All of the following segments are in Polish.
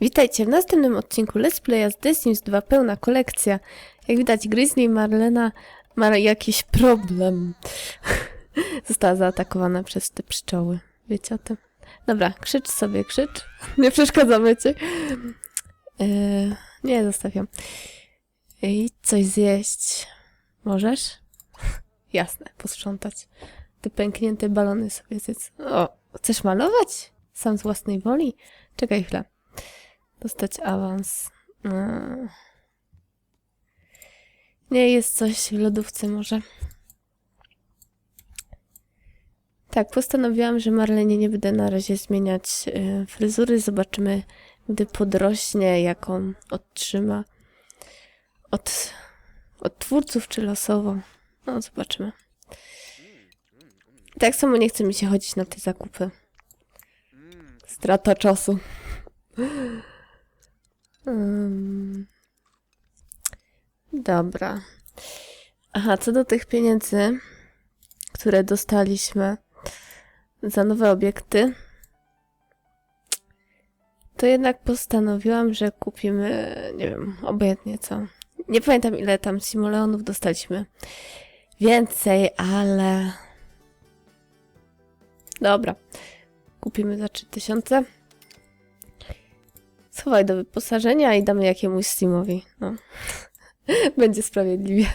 Witajcie w następnym odcinku Let's Playa z The Sims 2 pełna kolekcja. Jak widać Grizzly i Marlena ma jakiś problem. Została zaatakowana przez te pszczoły. Wiecie o tym? Dobra, krzycz sobie, krzycz. Nie przeszkadzamy ci. Eee, nie, zostawiam. I coś zjeść. Możesz? Jasne, posprzątać. Te pęknięte balony sobie zjedz. O, chcesz malować? Sam z własnej woli? Czekaj chwilę. Dostać awans. Mm. Nie, jest coś w lodówce może. Tak, postanowiłam, że Marlenie nie będę na razie zmieniać y, fryzury. Zobaczymy, gdy podrośnie, jaką otrzyma od, od twórców, czy losowo. No, zobaczymy. Tak samo nie chce mi się chodzić na te zakupy. Strata czasu. Dobra. Aha, co do tych pieniędzy, które dostaliśmy za nowe obiekty, to jednak postanowiłam, że kupimy, nie wiem, obojętnie co. Nie pamiętam ile tam simoleonów dostaliśmy. Więcej, ale... Dobra. Kupimy za 3000. Schowaj do wyposażenia i damy jakiemuś Simowi. No. Będzie sprawiedliwie.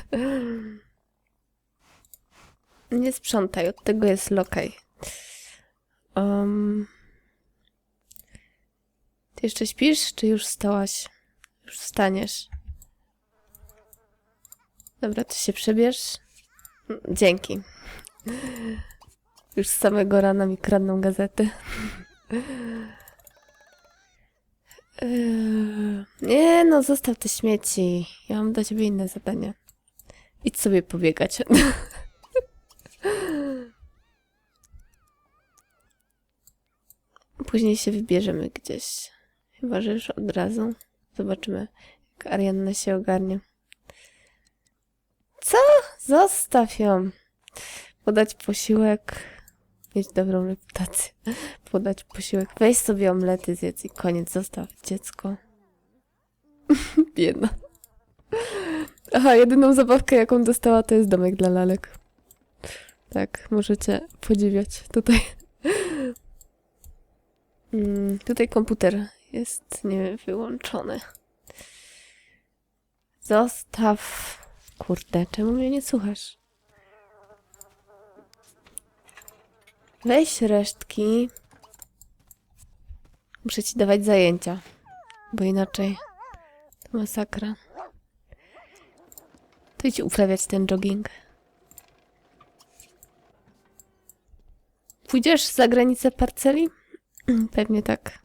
Nie sprzątaj, od tego jest lokaj. Um. Ty jeszcze śpisz, czy już wstałaś? Już wstaniesz. Dobra, ty się przebierz. Dzięki. Już z samego rana mi kradną gazety. Eee, Nie no, zostaw te śmieci. Ja mam dla ciebie inne zadanie. Idź sobie pobiegać. Później się wybierzemy gdzieś. Chyba, że już od razu. Zobaczymy, jak Arianna się ogarnie. Co? Zostaw ją. Podać posiłek. Mieć dobrą reputację. Podać posiłek. Weź sobie omlety zjedz i koniec. Zostaw dziecko. Biedna. Aha, jedyną zabawkę, jaką dostała, to jest domek dla lalek. Tak, możecie podziwiać tutaj. Mm, tutaj komputer jest nie wyłączony. Zostaw. Kurde, czemu mnie nie słuchasz? Weź resztki. Muszę ci dawać zajęcia, bo inaczej to masakra. To idź uprawiać ten jogging. Pójdziesz za granicę parceli? Pewnie tak.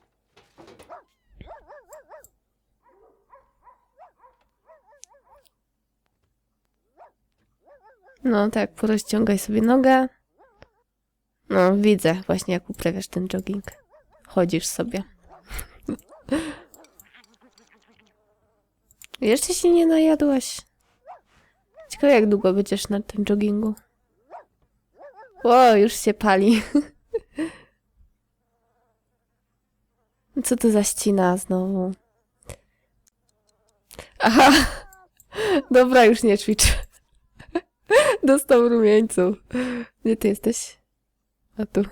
No tak, porozciągaj sobie nogę. No, widzę właśnie jak uprawiasz ten jogging. Chodzisz sobie. Jeszcze się nie najadłaś. Ciekawe jak długo będziesz na tym joggingu. O, już się pali. Co to za ścina znowu? Aha. Dobra, już nie ćwicz. Dostał rumieńców. Gdzie ty jesteś? A tu.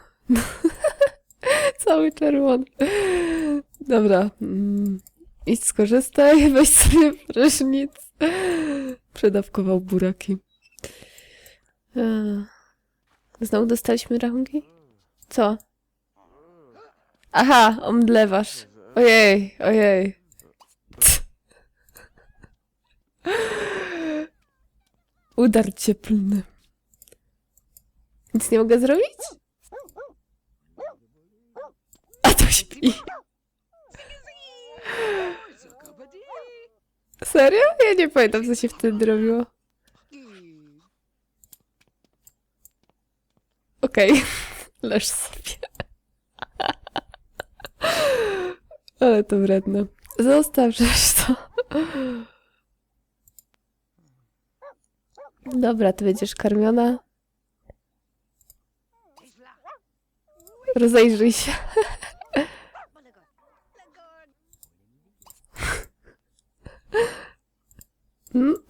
Cały czerwony. Dobra. Mm. Idź skorzystaj, weź sobie prysznic. Przedawkował buraki. Znowu dostaliśmy rachunki? Co? Aha, omdlewasz. Ojej, ojej. Udar cieplny. Nic nie mogę zrobić? Śpi. Serio? Ja nie pamiętam, co się wtedy robiło. Okej, leż sobie. Ale to wredne. Zostaw to. Dobra, ty będziesz karmiona. Rozejrzyj się.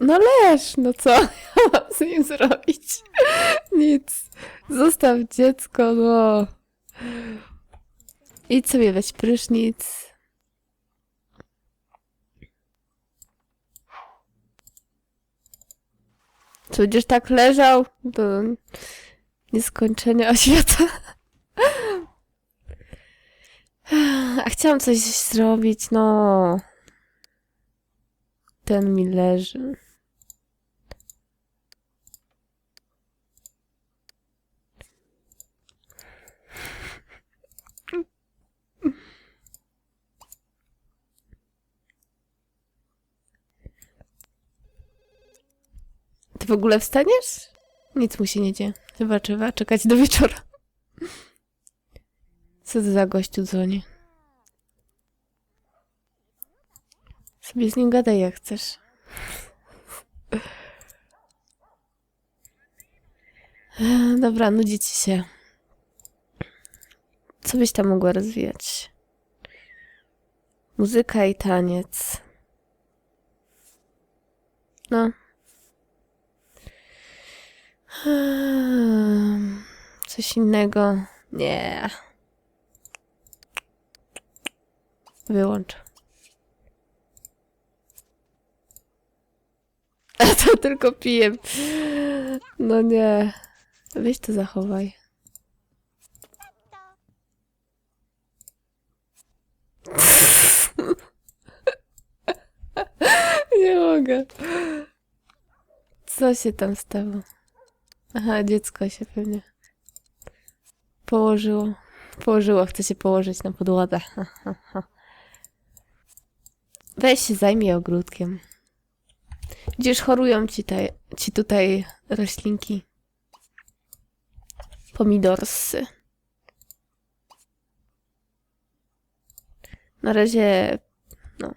No leż, no co ja mam z nim zrobić? Nic. Zostaw dziecko, no. Idź sobie weź prysznic. Czy będziesz tak leżał do nieskończenia świata? A chciałam coś zrobić, no. Ten mi leży. Ty w ogóle wstaniesz? Nic mu się nie dzieje. Chyba czekać do wieczora. Co to za gościu dzwoni? Sobie z nim gadaj jak chcesz. Dobra, nudzi ci się. Co byś tam mogła rozwijać? Muzyka i taniec. No. Coś innego? Nie. Wyłącz. to tylko piję. No nie. Weź to zachowaj. Nie mogę. Co się tam stało? Aha, dziecko się pewnie położyło. Położyło, chce się położyć na podłodze. Weź się zajmij ogródkiem. Gdzież chorują ci, te, ci tutaj roślinki. Pomidorsy. Na razie, no,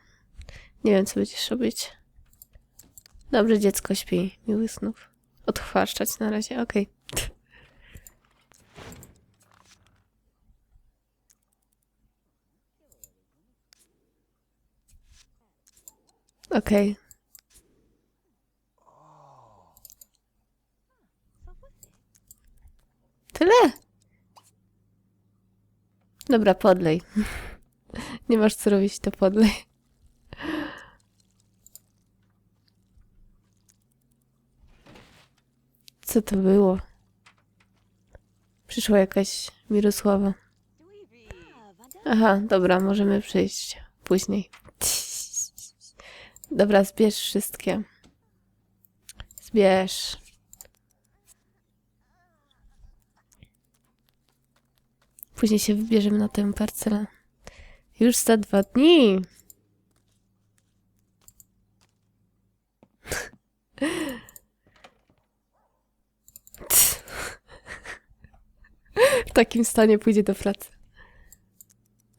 nie wiem co będziesz robić. Dobrze, dziecko śpi. Miłych snów. Odchwaszczać na razie, okej. Okej. Tyle? Dobra, podlej. Nie masz co robić, to podlej. Co to było? Przyszła jakaś Mirosława. Aha, dobra, możemy przyjść później. Dobra, zbierz wszystkie. Zbierz. Później się wybierzemy na tę parcelę. Już za dwa dni. W takim stanie pójdzie do pracy.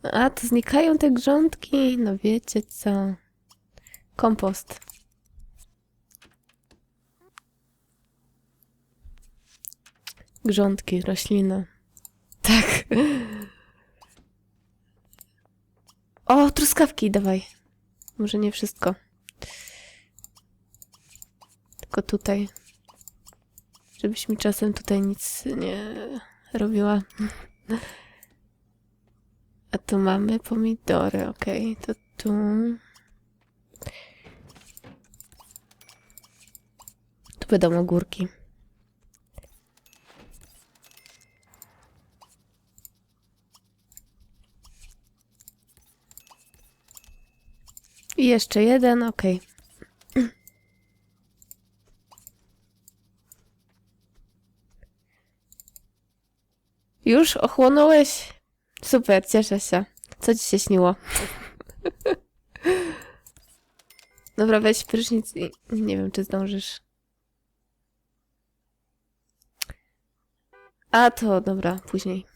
A, to znikają te grządki. No wiecie co. Kompost. Grządki, rośliny. O, truskawki, dawaj. Może nie wszystko. Tylko tutaj. Żebyś mi czasem tutaj nic nie robiła. A tu mamy pomidory, okej. To tu... Tu będą ogórki. I jeszcze jeden, okej. Już ochłonąłeś? Super, cieszę się. Co ci się śniło? Dobra, weź prysznic i nie wiem, czy zdążysz. A to, dobra, później.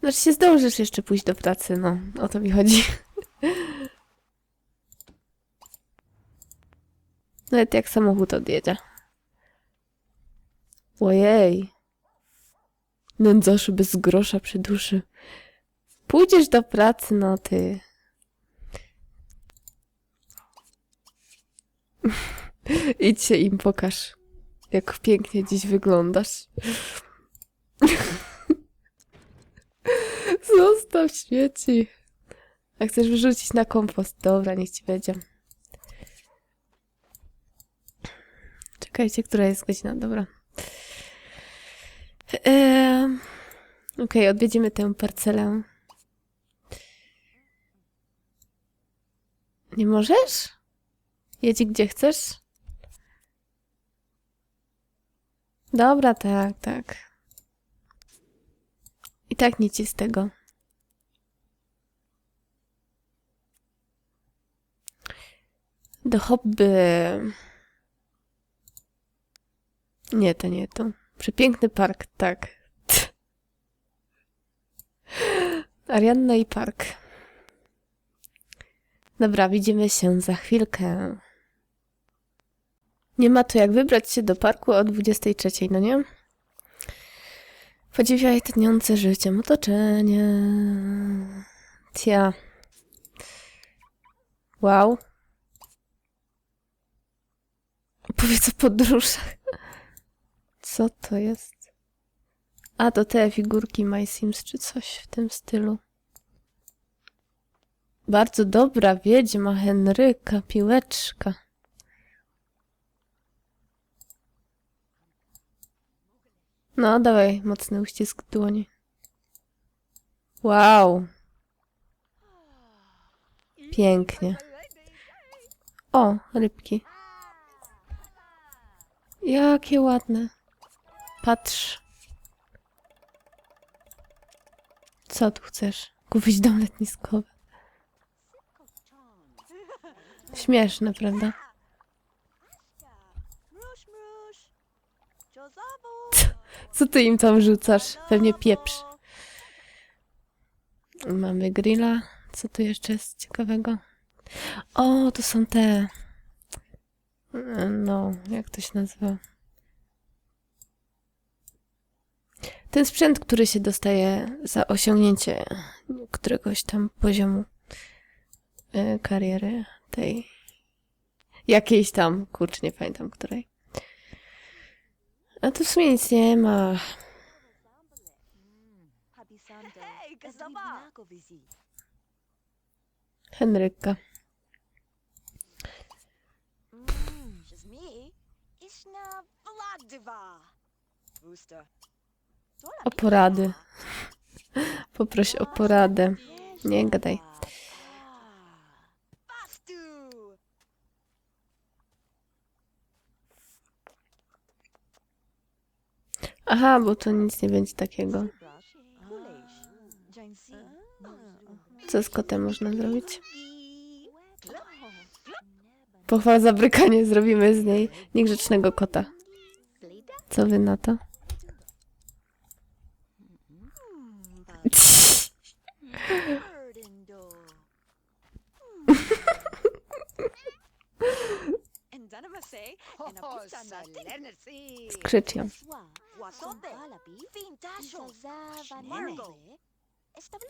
Znaczy się zdążysz jeszcze pójść do pracy, no. O to mi chodzi. Nawet jak samochód odjedzie. Ojej. Nędzaszy bez grosza przy duszy. Pójdziesz do pracy, no ty. Idź się im pokaż, jak pięknie dziś wyglądasz. Zostaw śmieci. A chcesz wyrzucić na kompost? Dobra, niech ci będzie. Czekajcie, która jest godzina? Dobra. Eee, Okej, odwiedzimy tę parcelę. Nie możesz? Jedź gdzie chcesz? Dobra, tak, tak. I tak nic z tego. Do hobby. Nie, to nie to. Przepiękny park, tak. Arianna i park. Dobra, widzimy się za chwilkę. Nie ma to jak wybrać się do parku o 23, no nie? Podziwiaj tętniące życiem otoczenie. Tia. Wow. Powiedz o podróżach. Co to jest? A, to te figurki My Sims czy coś w tym stylu. Bardzo dobra wiedźma Henryka, piłeczka. No, dawaj, mocny uścisk dłoni. Wow. Pięknie. O, rybki. Jakie ładne. Patrz. Co tu chcesz? Kupić dom letniskowy. Śmieszne, prawda? Co ty im tam rzucasz? Pewnie pieprz. Mamy grilla. Co tu jeszcze jest ciekawego? O, to są te. No, jak to się nazywa? Ten sprzęt, który się dostaje za osiągnięcie któregoś tam poziomu e, kariery tej. Jakiejś tam, kurczę, nie pamiętam której. A tu w sumie nic nie ma. Henryka. Me. Ishna. O porady. Poproś o poradę. Nie gadaj. Aha, bo to nic nie będzie takiego. Co z kotem można zrobić? Pochwała za brykanie, zrobimy z niej niegrzecznego kota. Co wy na to? Skrzycz ją.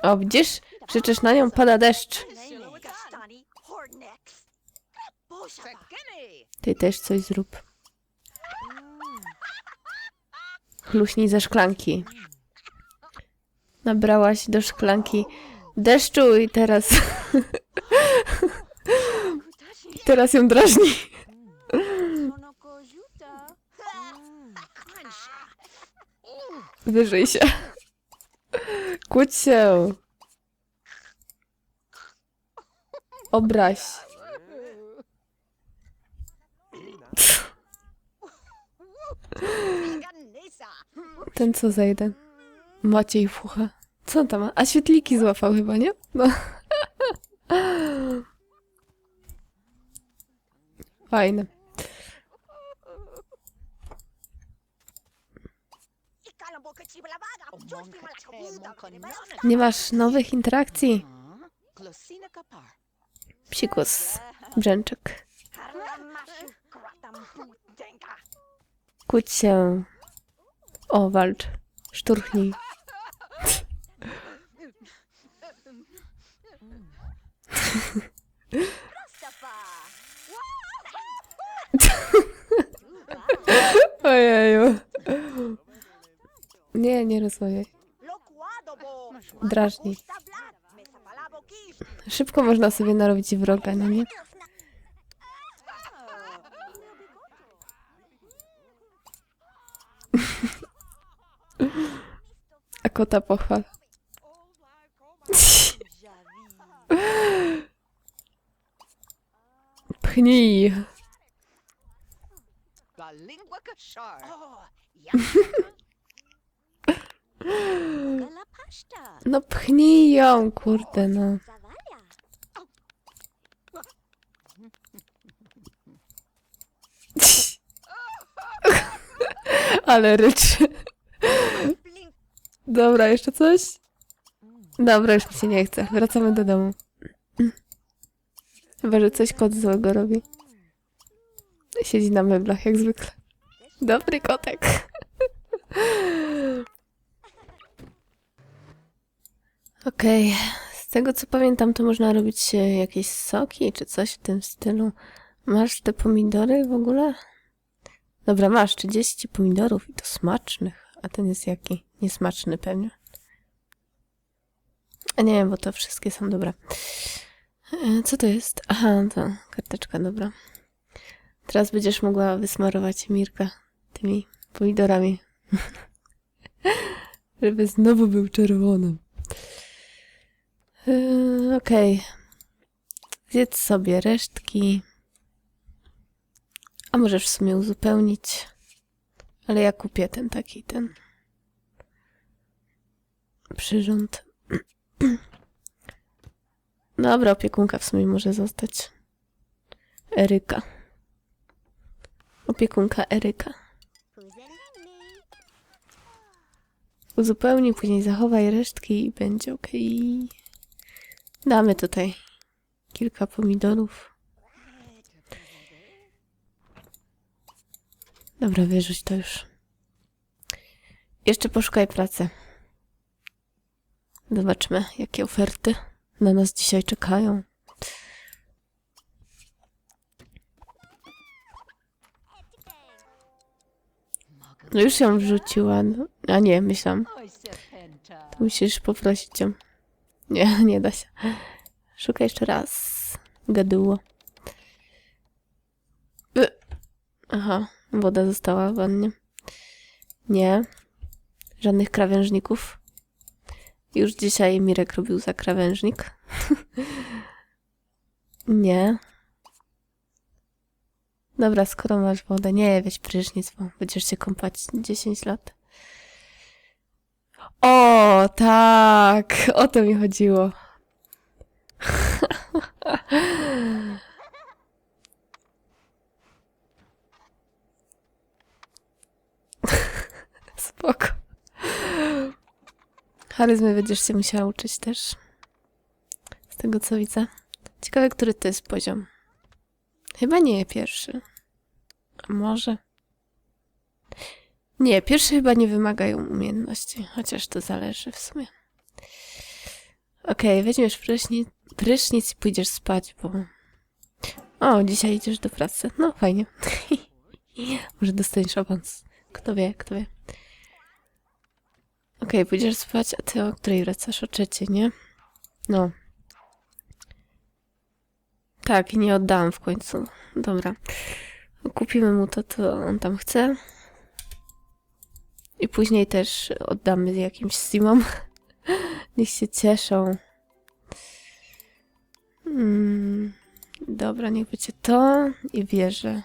O, widzisz? Krzyczysz na nią, pada deszcz. Ty też coś zrób. Chluśnij ze szklanki. Nabrałaś do szklanki deszczu i teraz... teraz ją drażni. Wyżyj się. Kłóć się. Obraź. Ten co jeden? Maciej Fucha. Co tam ma? A świetliki złapał chyba, nie? No. Fajne. Nie masz nowych interakcji? Psikus. Brzęczek. Kłóć się. O, walcz. Szturchnij. Ojeju. Nie, nie rozmawiaj. Locuado, bo. Drażni. Gusta blat, me zapalabo kisz. Szybko można sobie narobić wroga, no nie? A kota pochwal. Pchnij. No pchnij ją, kurde no. Ale ryczy. Dobra, jeszcze coś? Dobra, już mi się nie chce. Wracamy do domu. Chyba, że coś kot złego robi. Siedzi na meblach, jak zwykle. Dobry kotek. Okej, z tego co pamiętam, to można robić e, jakieś soki czy coś w tym stylu. Masz te pomidory w ogóle? Dobra, masz 30 pomidorów i to smacznych. A ten jest jaki? Niesmaczny pewnie. A nie wiem, bo to wszystkie są dobre. E, Co to jest? Aha, to karteczka, dobra. Teraz będziesz mogła wysmarować Mirka tymi pomidorami. Żeby znowu był czerwony. Yy, Okej. Zjedz sobie resztki. A możesz w sumie uzupełnić. Ale ja kupię ten taki, ten przyrząd. Dobra, opiekunka w sumie może zostać. Eryka. Opiekunka Eryka. Uzupełnij, później zachowaj resztki i będzie ok. Damy tutaj kilka pomidorów. Dobra, wyrzuć to już. Jeszcze poszukaj pracy. Zobaczmy, jakie oferty na nas dzisiaj czekają. No już ją wrzuciła. No. A nie, myślałam. Serpenta. Musisz poprosić ją. Nie, nie da się. Szukaj jeszcze raz. Gaduło. Y. Aha, woda została w wannie. Nie. Żadnych krawężników. Już dzisiaj Mirek robił za krawężnik. nie. Dobra, skoro masz wodę, nie weź prysznic, bo będziesz się kąpać 10 lat. O, tak, o to mi chodziło. Spoko. Charyzmy będziesz się musiała uczyć też. Z tego co widzę. Ciekawe, który to jest poziom. Chyba nie pierwszy. A może? Nie, pierwsze chyba nie wymagają umiejętności, chociaż to zależy w sumie. Okej, weźmiesz prysznic, prysznic i pójdziesz spać, bo... O, dzisiaj idziesz do pracy. No, fajnie. Może dostaniesz awans. Kto wie, kto wie. Okej, pójdziesz spać, a ty o której wracasz? O trzeciej, nie? No. Tak, i nie oddałam w końcu. Dobra. Kupimy mu to, co on tam chce. I później też oddamy jakimś Simom. Niech się cieszą. Mm, dobra, niech będzie to i wieża.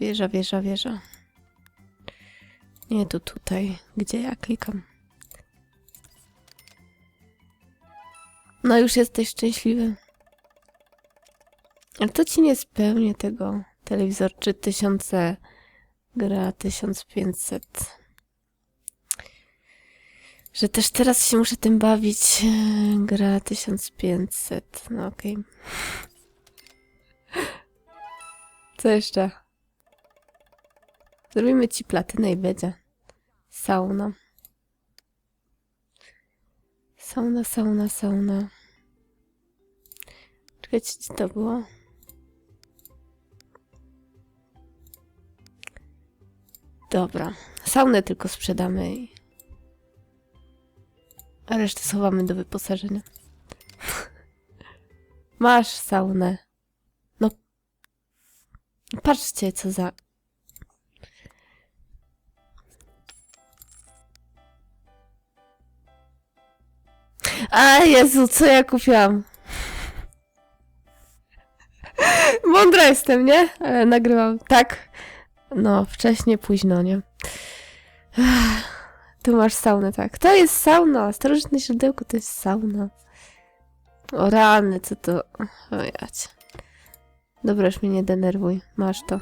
Wieża, wieża, wieża. Nie, to tutaj, gdzie ja klikam. No już jesteś szczęśliwy. Ale to ci nie spełni tego. Telewizor 3000 gra 1500. Że też teraz się muszę tym bawić. e, Gra 1500. No okej. Co jeszcze? Zrobimy ci platynę i będzie. Sauna. Sauna, sauna, sauna. Czekajcie, gdzie to było? Dobra. Saunę tylko sprzedamy i... Resztę schowamy do wyposażenia. Masz saunę. No. Patrzcie, co za... A Jezu, co ja kupiłam? Mądra jestem, nie? Ale nagrywam. Tak. No, wcześniej, późno, nie? Tu masz saunę, tak. To jest sauna. Starożytne źródełko to jest sauna. O rany, co to... O jać. Dobra, już mnie nie denerwuj. Masz to.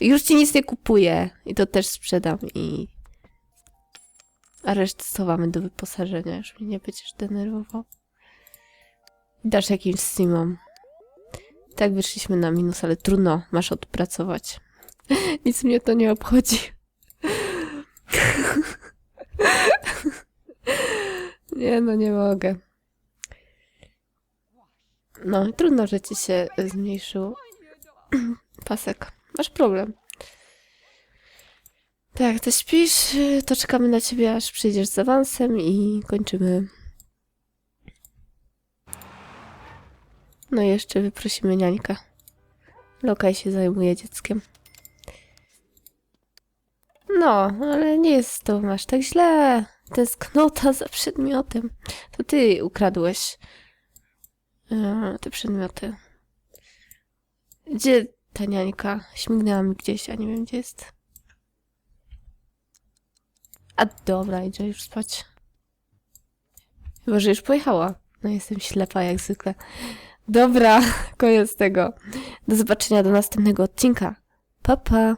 Już ci nic nie kupuję. I to też sprzedam i... A resztę schowamy do wyposażenia. Już mnie nie będziesz denerwował. Dasz jakimś Steamom. Tak wyszliśmy na minus, ale trudno. Masz odpracować. Nic mnie to nie obchodzi. Nie no, nie mogę. No, trudno, że ci się zmniejszył pasek. Masz problem. Tak, ty śpisz, to czekamy na ciebie, aż przyjdziesz z awansem i kończymy. No i jeszcze wyprosimy niańkę. Lokaj się zajmuje dzieckiem. No, ale nie jest to aż tak źle. Tęsknota za przedmiotem. To ty ukradłeś e, te przedmioty. Gdzie ta niańka? Śmignęła mi gdzieś, a nie wiem gdzie jest. A dobra, idzie już spać. Chyba, że już pojechała. No jestem ślepa jak zwykle. Dobra, koniec tego. Do zobaczenia do następnego odcinka. Pa, pa.